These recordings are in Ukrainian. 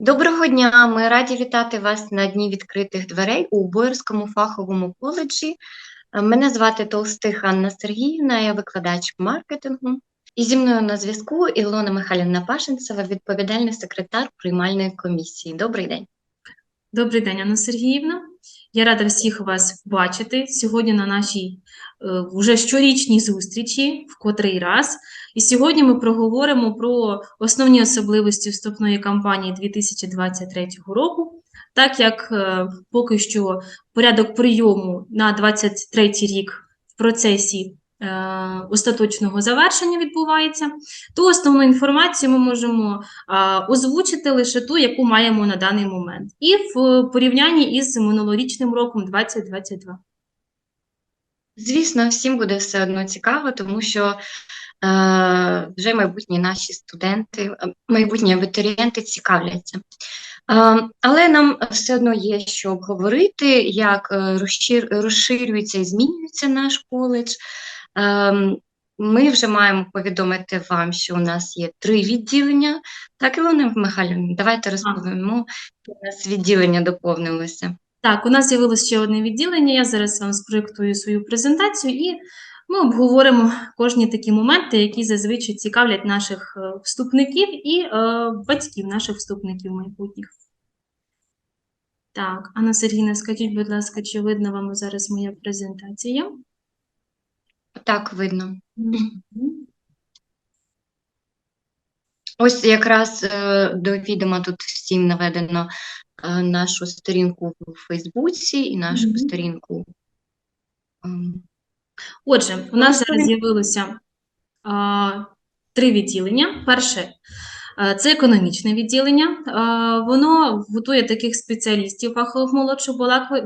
Доброго дня! Ми раді вітати вас на Дні відкритих дверей у Боярському фаховому коледжі. Мене звати Толстих Анна Сергіївна, я викладач маркетингу. І зі мною на зв'язку Ілона Михайлівна Пашинцева, відповідальний секретар приймальної комісії. Добрий день. Добрий день, Анна Сергіївна. Я рада всіх вас бачити сьогодні на нашій е, вже щорічній зустрічі, в котрий раз. І сьогодні ми проговоримо про основні особливості вступної кампанії 2023 року, так як е, поки що порядок прийому на 2023 рік в процесі остаточного завершення відбувається, то основну інформацію ми можемо озвучити лише ту, яку маємо на даний момент, і в порівнянні із минулорічним роком 2022. Звісно, всім буде все одно цікаво, тому що е, вже майбутні наші студенти, е, майбутні абітурієнти цікавляться. Е, але нам все одно є що обговорити, як е, розшир- розширюється і змінюється наш коледж. Е, Ми вже маємо повідомити вам, що у нас є три відділення. Так, Ілона Михайлівна, давайте розповімо, що у нас відділення доповнилося. Так, у нас з'явилося ще одне відділення. Я зараз вам спроєктую свою презентацію і ми обговоримо кожні такі моменти, які зазвичай цікавлять наших е, вступників і е, батьків наших вступників майбутніх. Так, Анна Сергійна, скажіть, будь ласка, чи видно вам зараз моя презентація? Так, видно. Ось якраз е, до відома тут всім наведено е, нашу сторінку в Фейсбуці і нашу Мгм. сторінку. ем, Отже, у нас зараз з'явилося три відділення. Перше це економічне відділення. Воно готує таких спеціалістів, фахових молодших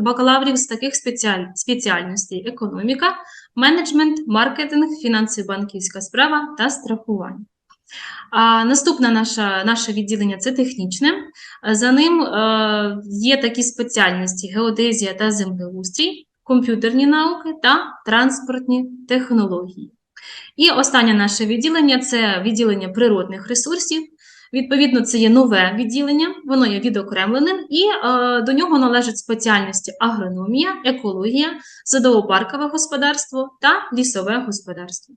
бакалаврів з таких спеціаль... спеціальностей: економіка, менеджмент, маркетинг, фінанси, банківська справа та страхування. А наступне наше, наше відділення це технічне. За ним е, є такі спеціальності: геодезія та землеустрій, комп'ютерні науки та транспортні технології. І останнє наше відділення це відділення природних ресурсів. Відповідно, це є нове відділення, воно є відокремленим, і е, до нього належать спеціальності агрономія, екологія, садово-паркове господарство та лісове господарство.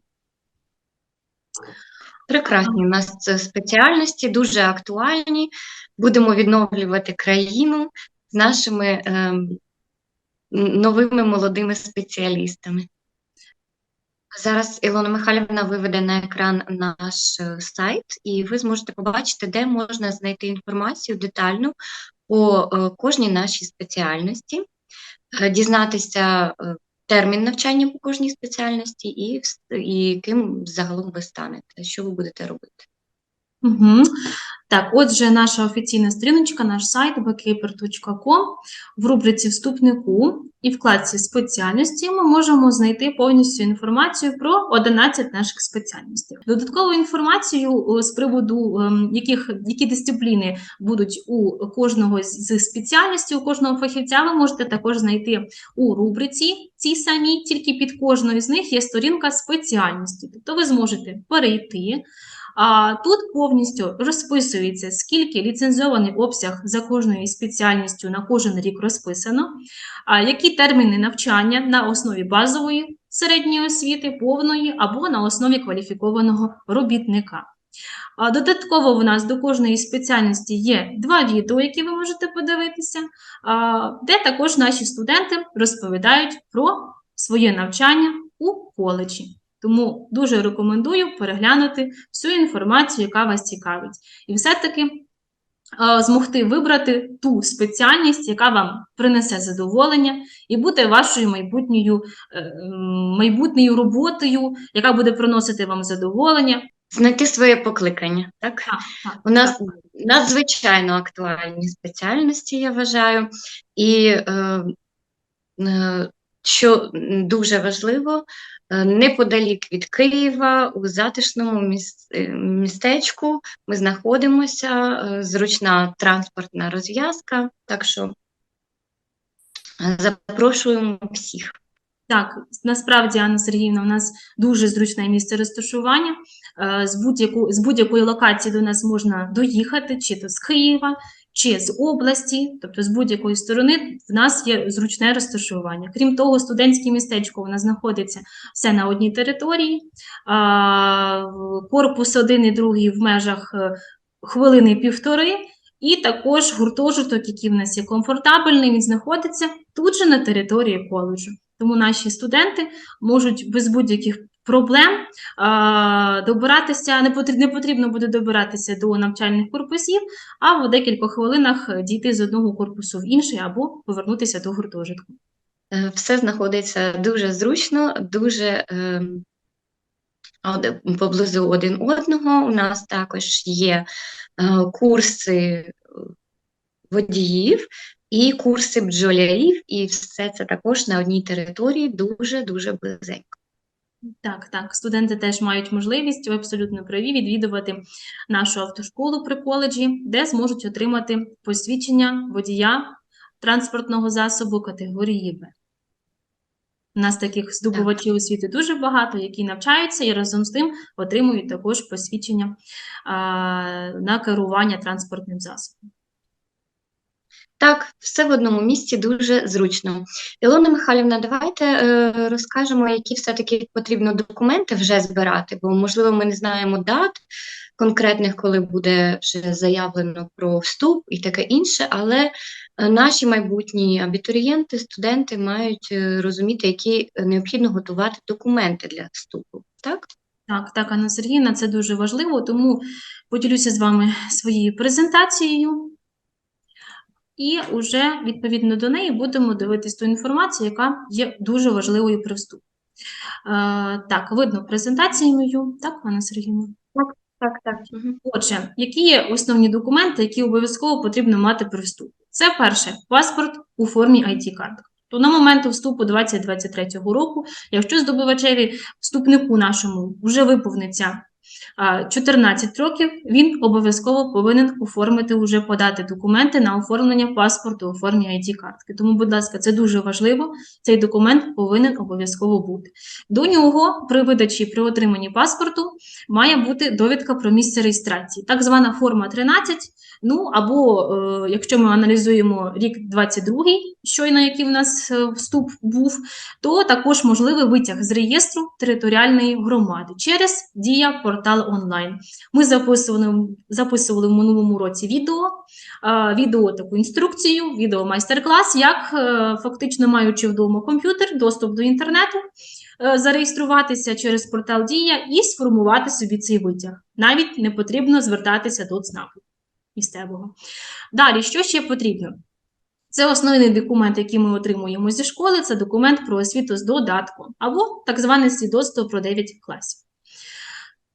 Прекрасні у нас це спеціальності, дуже актуальні. Будемо відновлювати країну з нашими ем, новими молодими спеціалістами. Зараз Ілона Михайлівна виведе на екран наш е, сайт, і ви зможете побачити, де можна знайти інформацію детальну по е, кожній нашій спеціальності, е, дізнатися термін навчання по кожній спеціальності і, і ким загалом ви станете, що ви будете робити. Угу. Так, отже, наша офіційна сторіночка, наш сайт bakepaper.com. В рубриці вступнику і вкладці спеціальності ми можемо знайти повністю інформацію про 11 наших спеціальностей. Додаткову інформацію з приводу ем, яких, які дисципліни будуть у кожного з спеціальностей, у кожного фахівця, ви можете також знайти у рубриці цій самій, тільки під кожною з них є сторінка спеціальності. Тобто ви зможете перейти. Тут повністю розписується, скільки ліцензований обсяг за кожною спеціальністю на кожен рік розписано, які терміни навчання на основі базової середньої освіти, повної або на основі кваліфікованого робітника. Додатково в нас до кожної спеціальності є два відео, які ви можете подивитися, де також наші студенти розповідають про своє навчання у коледжі. Тому дуже рекомендую переглянути всю інформацію, яка вас цікавить. І все-таки е, змогти вибрати ту спеціальність, яка вам принесе задоволення, і буде вашою майбутньою, е, майбутньою роботою, яка буде приносити вам задоволення. Знайти своє покликання, так? Так, так, У нас надзвичайно актуальні спеціальності, я вважаю, і е, е, що дуже важливо, е, неподалік від Києва, у затишному е, містечку ми знаходимося, е, зручна транспортна розв'язка, так що запрошуємо всіх. Так, насправді, Анна Сергіївна, у нас дуже зручне місце розташування. З будь-якої локації до нас можна доїхати, чи то з Києва, чи з області, тобто з будь-якої сторони в нас є зручне розташування. Крім того, студентське містечко у нас знаходиться все на одній території. Корпус один і другий в межах е, хвилини півтори. І також гуртожиток, який в нас є комфортабельний, він знаходиться тут же на території коледжу. Тому наші студенти можуть без будь-яких проблем добиратися, не потрібно, не потрібно буде добиратися до навчальних корпусів, а в декілька хвилинах дійти з одного корпусу в інший або повернутися до гуртожитку. Е, Все знаходиться дуже зручно, дуже ем, поблизу один одного. У нас також є е, курси водіїв і курси бджолярів, і все це також на одній території дуже-дуже близенько. Так, так, студенти теж мають можливість, ви абсолютно праві, відвідувати нашу автошколу при коледжі, де зможуть отримати посвідчення водія транспортного засобу категорії Б. У нас таких здобувачів освіти дуже багато, які навчаються і разом з тим отримують також посвідчення а, на керування транспортним засобом. Так, все в одному місці дуже зручно. Ілона Михайлівна, давайте е, розкажемо, які все-таки потрібно документи вже збирати, бо, можливо, ми не знаємо дат конкретних, коли буде вже заявлено про вступ і таке інше, але е, наші майбутні абітурієнти, студенти мають е, розуміти, які необхідно готувати документи для вступу. Так? Так, так, Анна Сергіївна, це дуже важливо, тому поділюся з вами своєю презентацією. І вже відповідно до неї будемо дивитись ту інформацію, яка є дуже важливою при вступі. Е, так, видно презентацію мою, так, Анна Сергіївна? Так, так. Мгм. Отже, які є основні документи, які обов'язково потрібно мати при вступі? Це перше паспорт у формі ID-картки. То на момент вступу 2023 року, якщо здобувачеві вступнику нашому вже виповниться 14 років, він обов'язково повинен оформити уже подати документи на оформлення паспорту у формі ID-картки. Тому, будь ласка, це дуже важливо. Цей документ повинен обов'язково бути. До нього при видачі при отриманні паспорту має бути довідка про місце реєстрації, так звана форма 13. Ну або е, якщо ми аналізуємо рік 22-й, щойно який в нас е, вступ був, то також можливий витяг з реєстру територіальної громади через Дія портал онлайн. Ми записували, записували в минулому році відео, відео таку інструкцію, відео майстер-клас, як е, фактично маючи вдома комп'ютер, доступ до інтернету, е, зареєструватися через портал Дія і сформувати собі цей витяг. Навіть не потрібно звертатися до ЦНАПу місцевого. Далі, що ще потрібно? Це основний документ, який ми отримуємо зі школи, це документ про освіту з додатком, або так зване свідоцтво про 9 класів.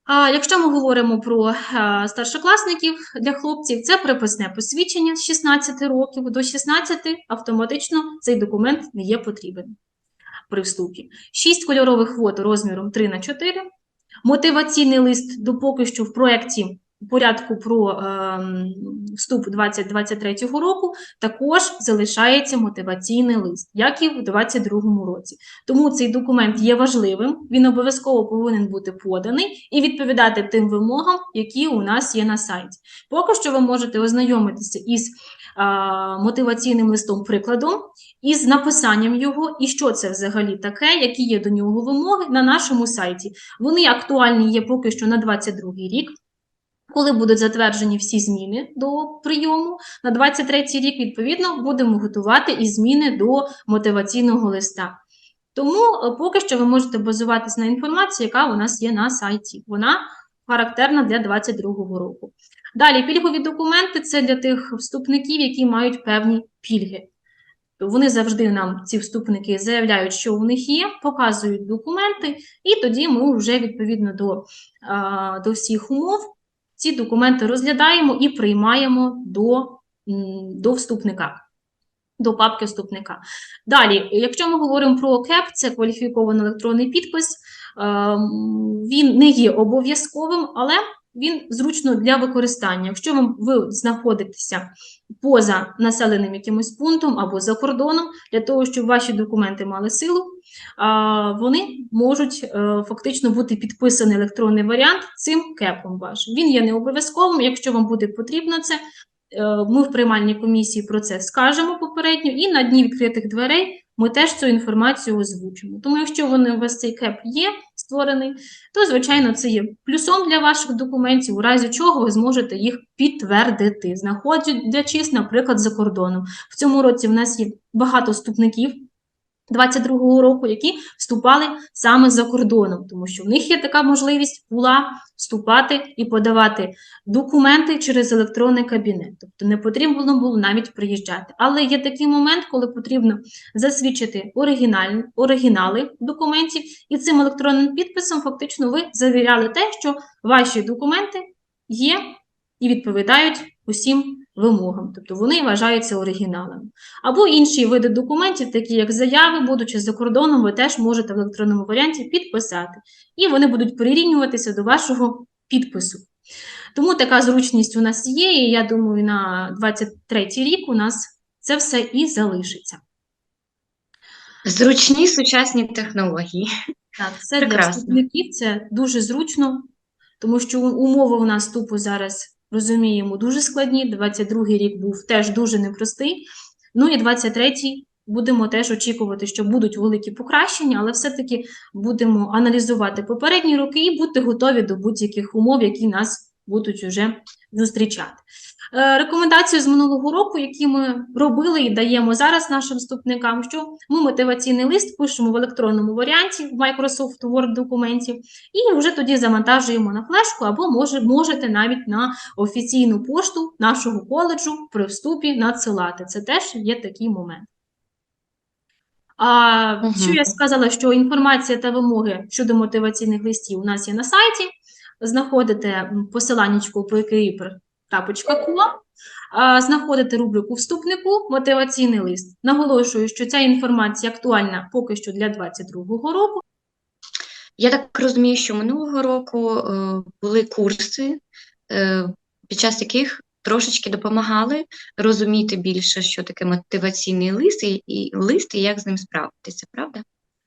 Якщо ми говоримо про е, старшокласників для хлопців, це приписне посвідчення з 16 років. До 16 автоматично цей документ не є потрібен при вступі. 6 кольорових фото розміром 3 на 4 мотиваційний лист до поки що в проєкті порядку про ем, вступ 2023 року також залишається мотиваційний лист, як і в 2022 році. Тому цей документ є важливим, він обов'язково повинен бути поданий і відповідати тим вимогам, які у нас є на сайті. Поки що ви можете ознайомитися із а, мотиваційним листом прикладом, із написанням його, і що це взагалі таке, які є до нього вимоги на нашому сайті. Вони актуальні є поки що на 2022 рік. Коли будуть затверджені всі зміни до прийому, на 23 рік, відповідно, будемо готувати і зміни до мотиваційного листа. Тому е, поки що ви можете базуватись на інформації, яка у нас є на сайті. Вона характерна для 2022 року. Далі, пільгові документи це для тих вступників, які мають певні пільги. Вони завжди нам, ці вступники, заявляють, що у них є, показують документи, і тоді ми вже відповідно до, до всіх умов ці документи розглядаємо і приймаємо до, до вступника, до папки вступника. Далі, якщо ми говоримо про КЕП, це кваліфікований електронний підпис, ем, він не є обов'язковим, але він зручно для використання. Якщо ви знаходитеся поза населеним якимось пунктом або за кордоном, для того, щоб ваші документи мали силу, вони можуть е, фактично бути підписаний електронний варіант цим кепом вашим. Він є не обов'язковим. Якщо вам буде потрібно це, е, ми в приймальній комісії про це скажемо попередньо, і на дні відкритих дверей ми теж цю інформацію озвучимо. Тому, якщо вони у вас цей кеп є створений, то звичайно це є плюсом для ваших документів, у разі чого ви зможете їх підтвердити, знаходячись, наприклад, за кордоном. В цьому році в нас є багато вступників. 22-го року, які вступали саме за кордоном, тому що в них є така можливість була вступати і подавати документи через електронний кабінет. Тобто не потрібно було навіть приїжджати. Але є такий момент, коли потрібно засвідчити оригіналь, оригінали документів, і цим електронним підписом фактично ви завіряли те, що ваші документи є і відповідають усім вимогам, тобто вони вважаються оригіналами. Або інші види документів, такі як заяви, будучи за кордоном, ви теж можете в електронному варіанті підписати, і вони будуть прирівнюватися до вашого підпису. Тому така зручність у нас є, і я думаю, на 23 рік у нас це все і залишиться. Зручні сучасні технології. Так, це для вступників це дуже зручно, тому що умови у нас вступу зараз розуміємо дуже складні. 22-й рік був теж дуже непростий. Ну і 23-й будемо теж очікувати, що будуть великі покращення, але все-таки будемо аналізувати попередні роки і бути готові до будь-яких умов, які нас будуть уже зустрічати. Е, Рекомендацію з минулого року, які ми робили і даємо зараз нашим вступникам, що ми мотиваційний лист пишемо в електронному варіанті в Microsoft Word документів, і вже тоді завантажуємо на флешку, або може, можете навіть на офіційну пошту нашого коледжу при вступі надсилати. Це теж є такий момент. А, Мгм. Що я сказала, що інформація та вимоги щодо мотиваційних листів у нас є на сайті. Знаходите м, посиланнячко по equipr.com, а, знаходите рубрику Вступнику мотиваційний лист. Наголошую, що ця інформація актуальна поки що для 2022 року. Я так розумію, що минулого року е, були курси, е, під час яких трошечки допомагали розуміти більше, що таке мотиваційний лист і, і лист, і як з ним справитися, правда?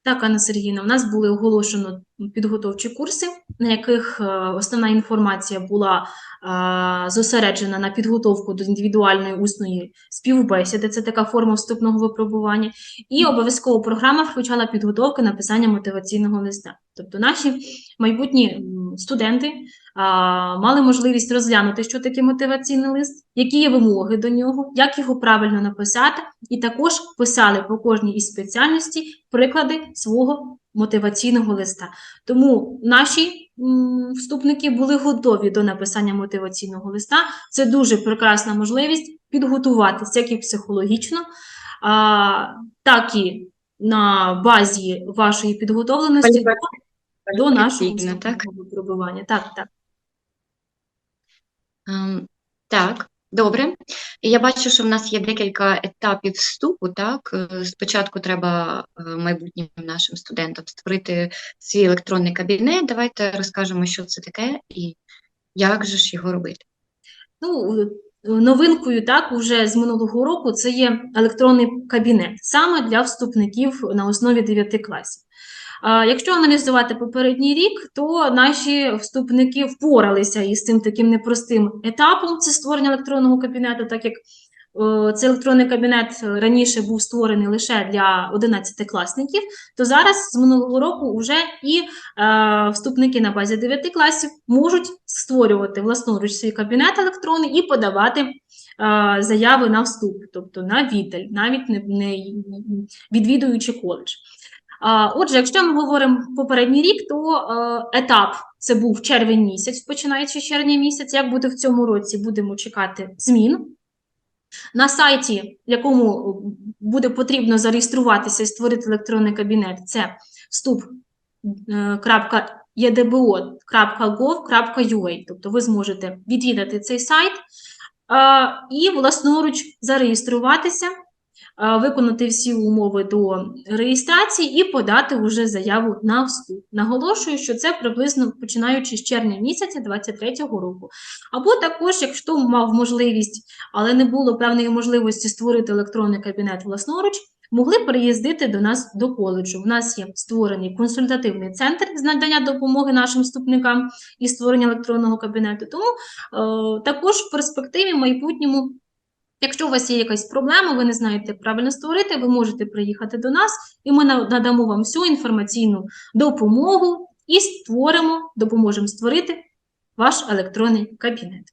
Так, Анна Сергійовна, у нас були оголошено підготовчі курси, на яких е, основна інформація була е, зосереджена на підготовку до індивідуальної усної співбесіди, це така форма вступного випробування, і обов'язково програма включала підготовку написання мотиваційного листа. Тобто наші майбутні студенти мали можливість розглянути, що таке мотиваційний лист, які є вимоги до нього, як його правильно написати, і також писали по кожній із спеціальності приклади свого мотиваційного листа. Тому наші вступники були готові до написання мотиваційного листа. Це дуже прекрасна можливість підготуватися як і психологічно, а, так і на базі вашої підготовленості до, до нашого так? випробування. Так, так. Ем, Так, добре. Я бачу, що в нас є декілька етапів вступу. Так, Е, спочатку треба е, майбутнім нашим студентам створити свій електронний кабінет. Давайте розкажемо, що це таке і як же ж його робити. Ну, новинкою, так, уже з минулого року це є електронний кабінет саме для вступників на основі 9 класів. Якщо аналізувати попередній рік, то наші вступники впоралися із цим таким непростим етапом це створення електронного кабінету, так як е, цей електронний кабінет раніше був створений лише для 11-класників, то зараз з минулого року вже і е, вступники на базі 9 класів можуть створювати власноруч свій кабінет електронний і подавати е, заяви на вступ, тобто на віддаль, навіть не відвідуючи коледж. Отже, якщо ми говоримо попередній рік, то е, етап це був червень місяць, починаючи червня місяць. Як буде в цьому році, будемо чекати змін. На сайті, якому буде потрібно зареєструватися і створити електронний кабінет, це вступ.edbo.gov.ua. Тобто ви зможете відвідати цей сайт е, і власноруч зареєструватися виконати всі умови до реєстрації і подати вже заяву на вступ. Наголошую, що це приблизно починаючи з червня місяця 2023 року. Або також, якщо мав можливість, але не було певної можливості створити електронний кабінет власноруч, могли приїздити до нас до коледжу. У нас є створений консультативний центр з надання допомоги нашим вступникам і створення електронного кабінету. Тому е, також в перспективі в майбутньому. Якщо у вас є якась проблема, ви не знаєте, як правильно створити, ви можете приїхати до нас, і ми надамо вам всю інформаційну допомогу і створимо, допоможемо створити ваш електронний кабінет.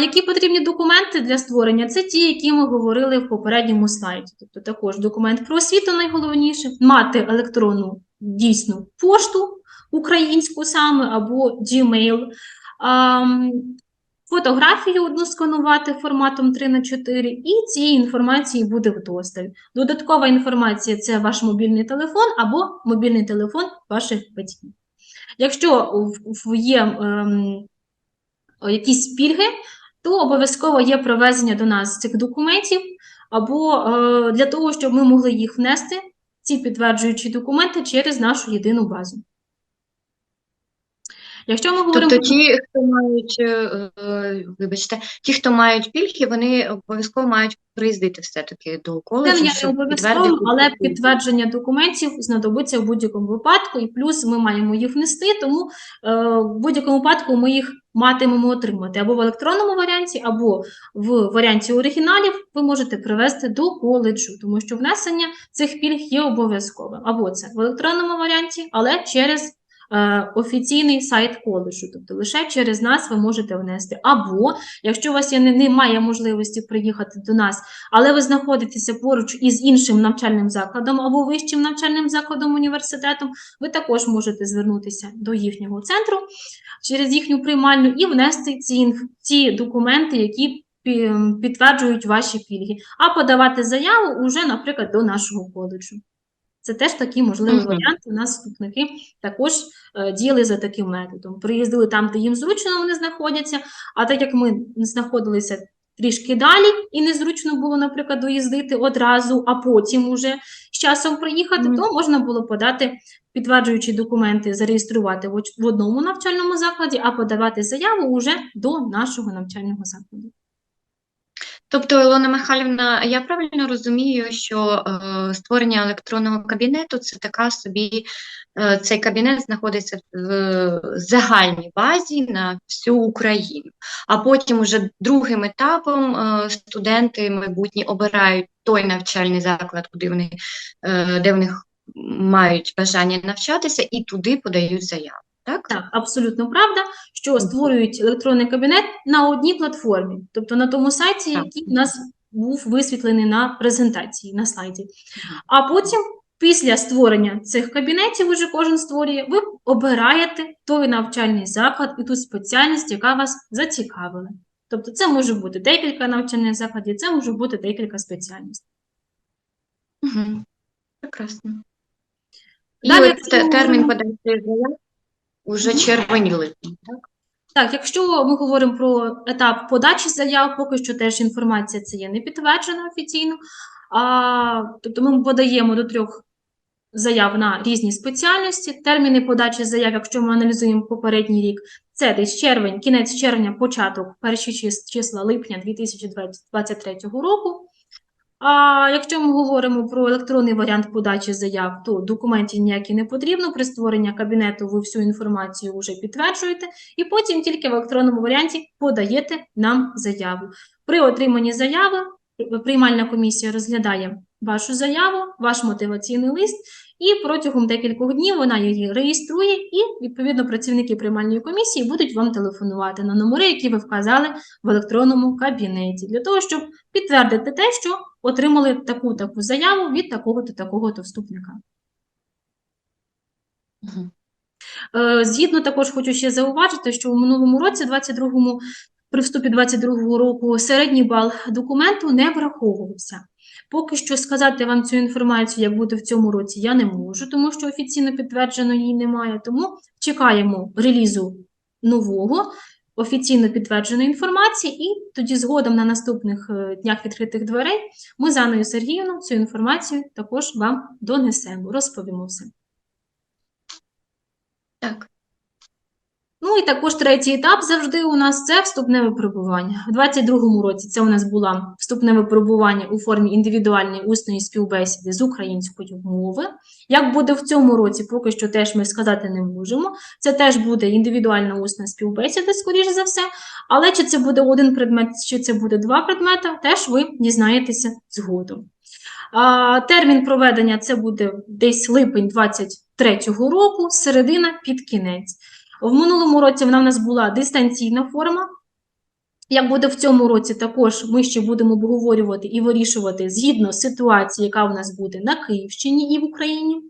Які потрібні документи для створення? Це ті, які ми говорили в попередньому слайді. Тобто також документ про освіту найголовніше, мати електронну дійсну пошту українську саме або Gmail. Фотографію одну сканувати форматом 3 на 4 і цієї інформації буде вдосталь. Додаткова інформація це ваш мобільний телефон або мобільний телефон ваших батьків. Якщо є ем, якісь пільги, то обов'язково є провезення до нас цих документів, або е, для того, щоб ми могли їх внести, ці підтверджуючі документи через нашу єдину базу. Якщо ми говоримо Тобто ті, хто мають, е, е, вибачте, ті, хто мають пільги, вони обов'язково мають приїздити все-таки до Це коледжу, не щоб обов'язковим, підтвердити але підтвердження документів знадобиться в будь-якому випадку, і плюс ми маємо їх внести, тому е, в будь-якому випадку ми їх матимемо отримати або в електронному варіанті, або в варіанті оригіналів ви можете привести до коледжу, тому що внесення цих пільг є обов'язковим. Або це в електронному варіанті, але через офіційний сайт коледжу, тобто лише через нас ви можете внести. Або, якщо у вас є, немає можливості приїхати до нас, але ви знаходитеся поруч із іншим навчальним закладом або вищим навчальним закладом університетом, ви також можете звернутися до їхнього центру через їхню приймальню і внести ці, ці документи, які підтверджують ваші пільги, а подавати заяву уже, наприклад, до нашого коледжу. Це теж такий можливий Мгм. варіант. У нас вступники також е, діяли за таким методом. Приїздили там, де їм зручно вони знаходяться, а так як ми знаходилися трішки далі і незручно було, наприклад, доїздити одразу, а потім уже з часом приїхати, Мгм. то можна було подати підтверджуючі документи, зареєструвати в одному навчальному закладі, а подавати заяву уже до нашого навчального закладу. Тобто, Ілона Михайлівна, я правильно розумію, що е, створення електронного кабінету це така собі, е, цей кабінет знаходиться в е, загальній базі на всю Україну. А потім уже другим етапом е, студенти майбутні обирають той навчальний заклад, куди вони, е, де в мають бажання навчатися, і туди подають заяву. Так? Так, абсолютно правда, що створюють електронний кабінет на одній платформі, тобто на тому сайті, Так. який у нас був висвітлений на презентації, на слайді. А потім, після створення цих кабінетів, уже кожен створює, ви обираєте той навчальний заклад і ту спеціальність, яка вас зацікавила. Тобто це може бути декілька навчальних закладів, це може бути декілька спеціальностей. Угу. Прекрасно. І от термін подачі заяв уже червень-липень, так? Так, якщо ми говоримо про етап подачі заяв, поки що теж інформація це є не підтверджена офіційно. А, тобто ми подаємо до трьох заяв на різні спеціальності. Терміни подачі заяв, якщо ми аналізуємо попередній рік, це десь червень, кінець червня, початок, перші чис- числа липня 2023 року. А якщо ми говоримо про електронний варіант подачі заяв, то документів ніякі не потрібно. При створенні кабінету ви всю інформацію вже підтверджуєте, і потім тільки в електронному варіанті подаєте нам заяву. При отриманні заяви приймальна комісія розглядає вашу заяву, ваш мотиваційний лист, і протягом декількох днів вона її реєструє, і відповідно працівники приймальної комісії будуть вам телефонувати на номери, які ви вказали в електронному кабінеті, для того, щоб підтвердити те, що отримали таку таку заяву від такого-то такого-то вступника. Е, Згідно також хочу ще зауважити, що у минулому році, 22-му, при вступі 22-го року, середній бал документу не враховувався. Поки що сказати вам цю інформацію, як буде в цьому році, я не можу, тому що офіційно підтверджено її немає. Тому чекаємо релізу нового офіційно підтвердженої інформації, і тоді згодом на наступних е, днях відкритих дверей ми з Анною Сергіївною цю інформацію також вам донесемо, розповімо все. Так. Ну і також третій етап завжди у нас це вступне випробування. У 22-му році це у нас було вступне випробування у формі індивідуальної усної співбесіди з української мови. Як буде в цьому році, поки що теж ми сказати не можемо. Це теж буде індивідуальна усна співбесіда, скоріш за все. Але чи це буде один предмет, чи це буде два предмети, теж ви дізнаєтеся згодом. Термін проведення це буде десь липень 23-го року, середина під кінець. В минулому році вона в нас була дистанційна форма. Як буде в цьому році, також ми ще будемо обговорювати і вирішувати згідно ситуації, яка у нас буде на Київщині і в Україні.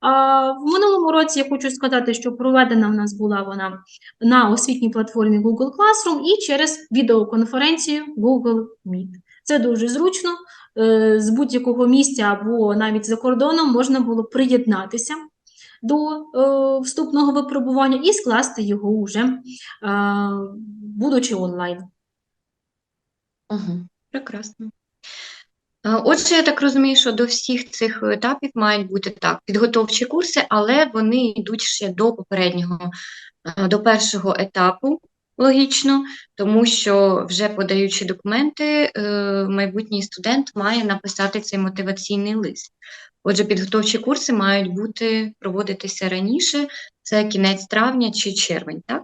А, в минулому році я хочу сказати, що проведена в нас була вона на освітній платформі Google Classroom і через відеоконференцію Google Meet. Це дуже зручно. Е, З будь-якого місця або навіть за кордоном можна було приєднатися до е, вступного випробування і скласти його вже, е, будучи онлайн. Угу. Прекрасно. Отже, я так розумію, що до всіх цих етапів мають бути так, підготовчі курси, але вони йдуть ще до попереднього, е, до першого етапу, логічно, тому що вже подаючи документи, е, майбутній студент має написати цей мотиваційний лист. Отже, підготовчі курси мають бути проводитися раніше, це кінець травня чи червень, так?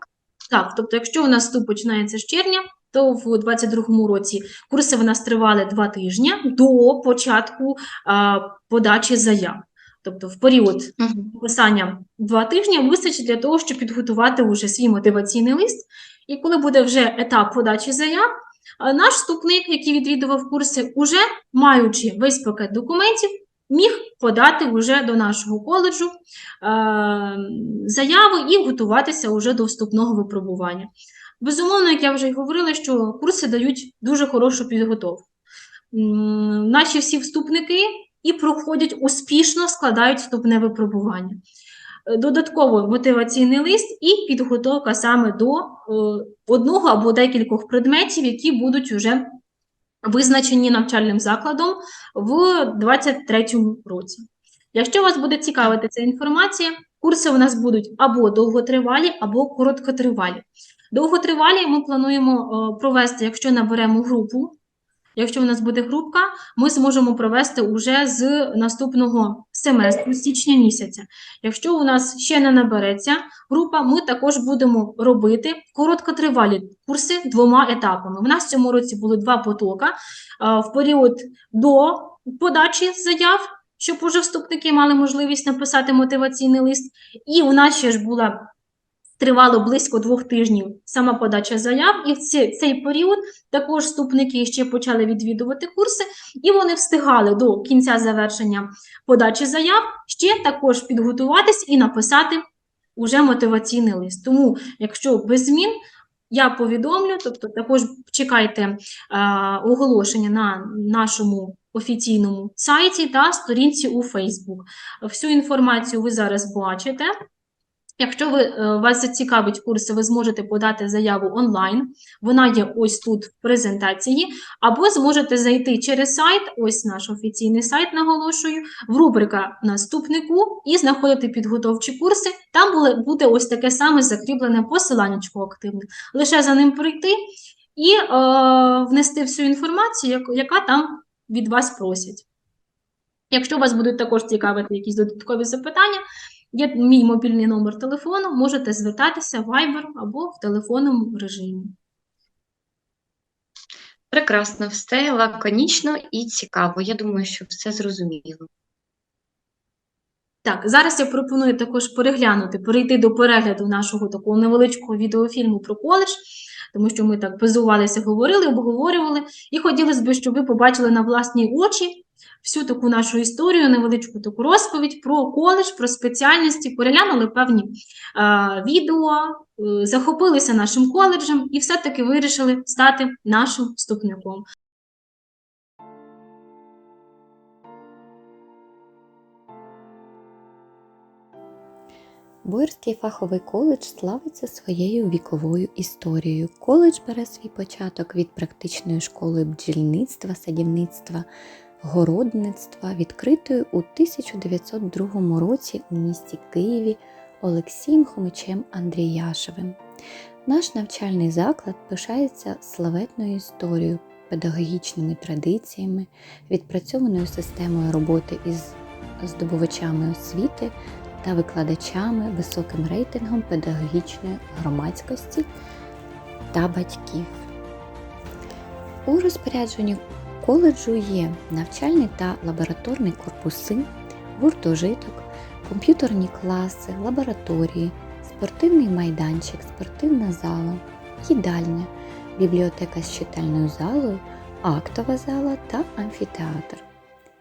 Так, тобто, якщо у нас вступ починається з червня, то в 22-му році курси в нас тривали два тижні до початку а, подачі заяв. Тобто, в період Угу. писання два тижні вистачить для того, щоб підготувати вже свій мотиваційний лист. І коли буде вже етап подачі заяв, наш вступник, який відвідував курси, уже маючи весь пакет документів, міг подати вже до нашого коледжу е, заяву і готуватися вже до вступного випробування. Безумовно, як я вже й говорила, що курси дають дуже хорошу підготовку. Наші всі вступники і проходять успішно, складають вступне випробування. Е, Додатково мотиваційний лист і підготовка саме до е, одного або декількох предметів, які будуть вже визначені навчальним закладом в 2023 році. Якщо вас буде цікавити ця інформація, курси у нас будуть або довготривалі, або короткотривалі. Довготривалі ми плануємо е, провести, якщо наберемо групу. Якщо у нас буде групка, ми зможемо провести уже з наступного семестру, січня місяця. Якщо у нас ще не набереться група, ми також будемо робити короткотривалі курси двома етапами. У нас в цьому році були два потока в період до подачі заяв, щоб уже вступники мали можливість написати мотиваційний лист. І у нас ще ж була тривало близько двох тижнів сама подача заяв, і в цей, період також вступники ще почали відвідувати курси, і вони встигали до кінця завершення подачі заяв ще також підготуватись і написати уже мотиваційний лист. Тому, якщо без змін, я повідомлю, тобто також чекайте а, оголошення на нашому офіційному сайті та сторінці у Facebook. Всю інформацію ви зараз бачите. Якщо ви, е, вас зацікавить курси, ви зможете подати заяву онлайн. Вона є ось тут в презентації, або зможете зайти через сайт, ось наш офіційний сайт, наголошую, в рубрика «Наступнику» і знаходити підготовчі курси. Там буде, ось таке саме закріплене посиланнячко активне. Лише за ним прийти і е, внести всю інформацію, яка там від вас просять. Якщо вас будуть також цікавити якісь додаткові запитання, Є мій мобільний номер телефону, можете звертатися в Viber або в телефонному режимі. Прекрасно, все лаконічно і цікаво. Я думаю, що все зрозуміло. Так, зараз я пропоную також переглянути, перейти до перегляду нашого такого невеличкого відеофільму про коледж, тому що ми так базувалися, говорили, обговорювали, і хотілося б, щоб ви побачили на власні очі всю таку нашу історію, невеличку таку розповідь про коледж, про спеціальності, переглянули певні е, відео, е, захопилися нашим коледжем і все-таки вирішили стати нашим вступником. Боярський фаховий коледж славиться своєю віковою історією. Коледж бере свій початок від практичної школи бджільництва, садівництва, городництва, відкритої у 1902 році у місті Києві Олексієм Хомичем Андріяшевим. Наш навчальний заклад пишається славетною історією, педагогічними традиціями, відпрацьованою системою роботи із здобувачами освіти та викладачами, високим рейтингом педагогічної громадськості та батьків. У розпорядженні коледжу є навчальний та лабораторний корпуси, гуртожиток, комп'ютерні класи, лабораторії, спортивний майданчик, спортивна зала, їдальня, бібліотека з читальною залою, актова зала та амфітеатр.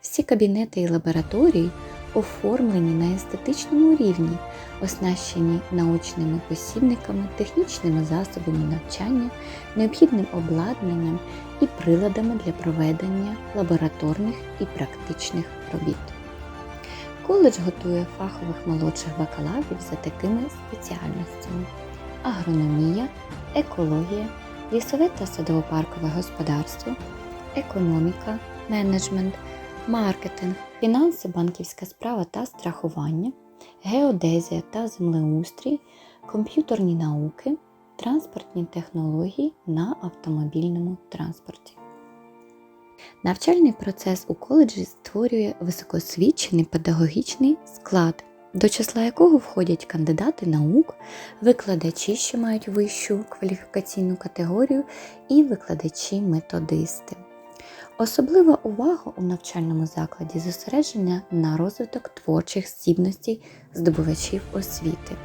Всі кабінети і лабораторії оформлені на естетичному рівні, оснащені научними посібниками, технічними засобами навчання, необхідним обладнанням і приладами для проведення лабораторних і практичних робіт. Коледж готує фахових молодших бакалаврів за такими спеціальностями: агрономія, екологія, лісове та садово-паркове господарство, економіка, менеджмент, маркетинг, фінанси, банківська справа та страхування, геодезія та землеустрій, комп'ютерні науки, транспортні технології на автомобільному транспорті. Навчальний процес у коледжі створює високоосвічений педагогічний склад, до числа якого входять кандидати наук, викладачі, що мають вищу кваліфікаційну категорію, і викладачі-методисти. Особлива увага у навчальному закладі зосереджена на розвиток творчих здібностей здобувачів освіти.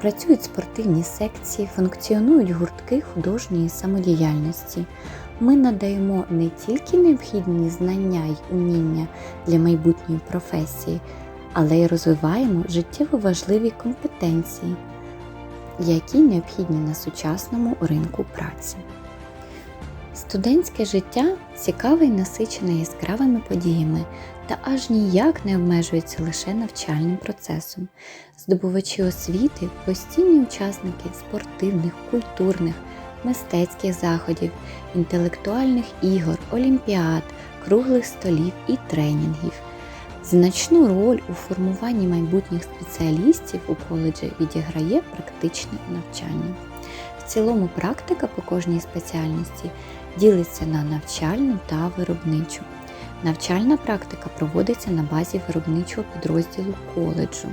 Працюють спортивні секції, функціонують гуртки художньої самодіяльності. Ми надаємо не тільки необхідні знання й уміння для майбутньої професії, але й розвиваємо життєво важливі компетенції, які необхідні на сучасному ринку праці. Студентське життя цікаве й насичене яскравими подіями та аж ніяк не обмежується лише навчальним процесом. Здобувачі освіти постійні учасники спортивних, культурних, мистецьких заходів, інтелектуальних ігор, олімпіад, круглих столів і тренінгів. Значну роль у формуванні майбутніх спеціалістів у коледжі відіграє практичне навчання. В цілому практика по кожній спеціальності ділиться на навчальну та виробничу. Навчальна практика проводиться на базі виробничого підрозділу коледжу.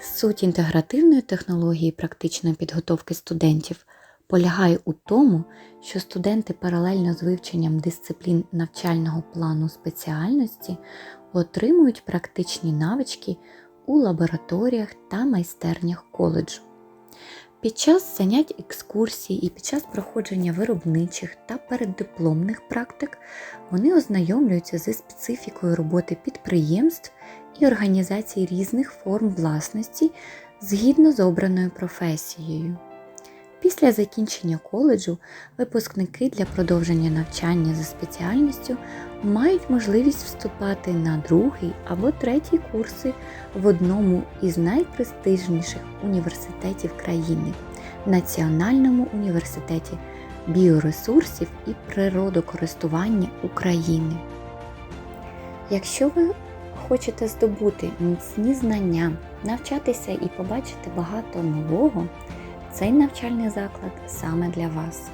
Суть інтегративної технології практичної підготовки студентів полягає у тому, що студенти паралельно з вивченням дисциплін навчального плану спеціальності отримують практичні навички у лабораторіях та майстернях коледжу. Під час занять екскурсій і під час проходження виробничих та переддипломних практик вони ознайомлюються зі специфікою роботи підприємств і організацій різних форм власності згідно з обраною професією. Після закінчення коледжу випускники для продовження навчання за спеціальністю мають можливість вступати на другий або третій курси в одному із найпрестижніших університетів країни Національному університеті біоресурсів і природокористування України. Якщо ви хочете здобути міцні знання, навчатися і побачити багато нового, цей навчальний заклад саме для вас.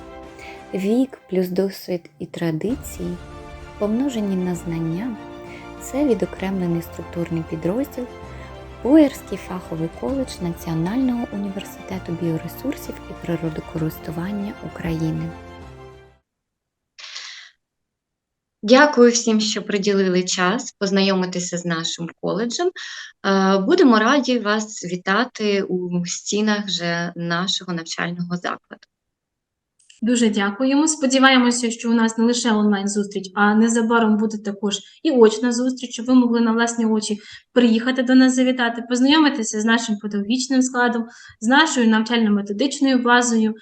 Вік плюс досвід і традиції, помножені на знання, це відокремлений структурний підрозділ Боярський фаховий коледж Національного університету біоресурсів і природокористування України. Дякую всім, що приділили час познайомитися з нашим коледжем. Е, Будемо раді вас вітати у стінах вже нашого навчального закладу. Дуже дякуємо. Сподіваємося, що у нас не лише онлайн-зустріч, а незабаром буде також і очна зустріч, щоб ви могли на власні очі приїхати до нас завітати, познайомитися з нашим педагогічним складом, з нашою навчально-методичною базою,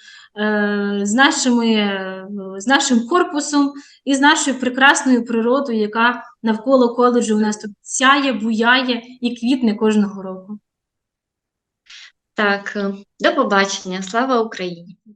з, нашими, е, з нашим корпусом і з нашою прекрасною природою, яка навколо коледжу у нас тут сяє, буяє і квітне кожного року. Так, е, до побачення. Слава Україні!